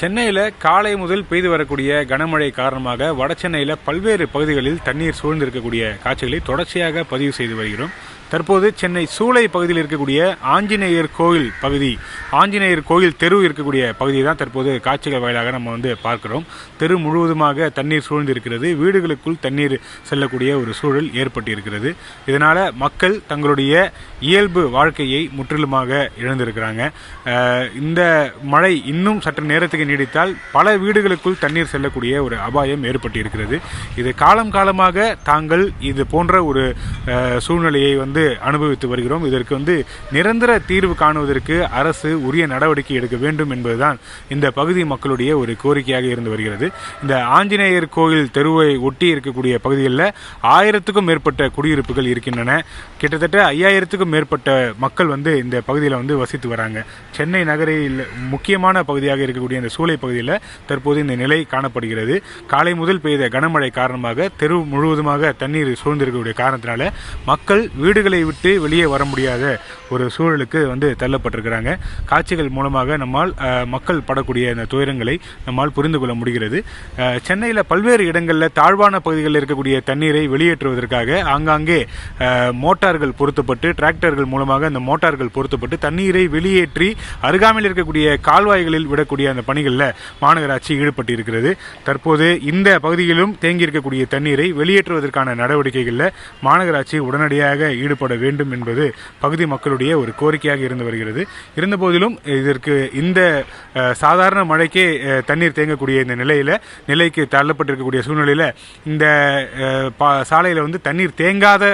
சென்னையில் காலை முதல் பெய்து வரக்கூடிய கனமழை காரணமாக வட சென்னையில் பல்வேறு பகுதிகளில் தண்ணீர் சூழ்ந்திருக்கக்கூடிய காட்சிகளை தொடர்ச்சியாக பதிவு செய்து வருகிறோம். தற்போது சென்னை சூளை பகுதியில் இருக்கக்கூடிய ஆஞ்சநேயர் கோயில் பகுதி ஆஞ்சநேயர் கோயில் தெரு இருக்கக்கூடிய பகுதியை தான் தற்போது காட்சிகள் வாயிலாக நம்ம வந்து பார்க்கிறோம். தெரு முழுவதுமாக தண்ணீர் சூழ்ந்து இருக்கிறது வீடுகளுக்குள் தண்ணீர் செல்லக்கூடிய ஒரு சூழல் ஏற்பட்டிருக்கிறது. இதனால் மக்கள் தங்களுடைய இயல்பு வாழ்க்கையை முற்றிலுமாக இழந்திருக்கிறாங்க. இந்த மழை இன்னும் சற்று நேரத்துக்கு நீடித்தால் பல வீடுகளுக்குள் தண்ணீர் செல்லக்கூடிய ஒரு அபாயம் ஏற்பட்டிருக்கிறது. இது காலம் காலமாக தாங்கள் இது போன்ற ஒரு சூழ்நிலையை வந்து அனுபவித்து வருகிறோம். இதற்கு வந்து நிரந்தர தீர்வு காணுவதற்கு அரசு உரிய நடவடிக்கை எடுக்க வேண்டும் என்பதுதான் இந்த பகுதி மக்களுடைய ஒரு கோரிக்கையாக இருந்து வருகிறது. இந்த ஆஞ்சநேயர் கோயில் தெருவை ஒட்டி இருக்கக்கூடிய பகுதிகளில் ஆயிரத்துக்கும் மேற்பட்ட குடியிருப்புகள் இருக்கின்றன. கிட்டத்தட்ட ஐயாயிரத்துக்கும் மேற்பட்ட மக்கள் வந்து இந்த பகுதியில் வந்து வசித்து வராங்க. சென்னை நகரில் முக்கியமான பகுதியாக இருக்கக்கூடிய இந்த சூளை பகுதியில் தற்போது இந்த நிலை காணப்படுகிறது. காலை முதல் பெய்த கனமழை காரணமாக தெரு முழுவதுமாக தண்ணீர் சூழ்ந்திருக்கக்கூடிய காரணத்தினால மக்கள் வீடுகள் விட்டு வெளியே வர முடியாத ஒரு சூழலுக்கு வந்து தள்ளப்பட்டிருக்கிறாங்க. காட்சிகள் மூலமாக நம்மால் மக்கள் படக்கூடிய அந்த துயரங்களை நம்மால் புரிந்து கொள்ள முடிகிறது. சென்னையில் பல்வேறு இடங்களில் தாழ்வான பகுதிகளில் இருக்கக்கூடிய தண்ணீரை வெளியேற்றுவதற்காக ஆங்காங்கே மோட்டார்கள் பொருத்தப்பட்டு டிராக்டர்கள் மூலமாக அந்த மோட்டார்கள் பொருத்தப்பட்டு தண்ணீரை வெளியேற்றி அருகாமையில் இருக்கக்கூடிய கால்வாய்களில் விடக்கூடிய அந்த பணிகளில் மாநகராட்சி ஈடுபட்டு இருக்கிறது தற்போது இந்த பகுதியிலும் தேங்கி இருக்கக்கூடிய தண்ணீரை வெளியேற்றுவதற்கான நடவடிக்கைகளில் மாநகராட்சி உடனடியாக செயல்பட வேண்டும் என்பது பகுதி மக்களுடைய ஒரு கோரிக்கையாக இருந்து வருகிறது. இருந்தபோதிலும் இதற்கு இந்த சாதாரண மழைக்கே தண்ணீர் தேங்கக்கூடிய இந்த நிலையில் நிலைக்கு தள்ளப்பட்டிருக்கக்கூடிய சூழ்நிலையில் இந்த சாலையில் பா- வந்து தண்ணீர் தேங்காத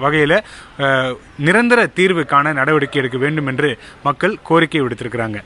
வகையில் நிரந்தர தீர்வு காண நடவடிக்கை எடுக்க வேண்டும் என்று மக்கள் கோரிக்கை விடுத்திருக்கிறாங்க.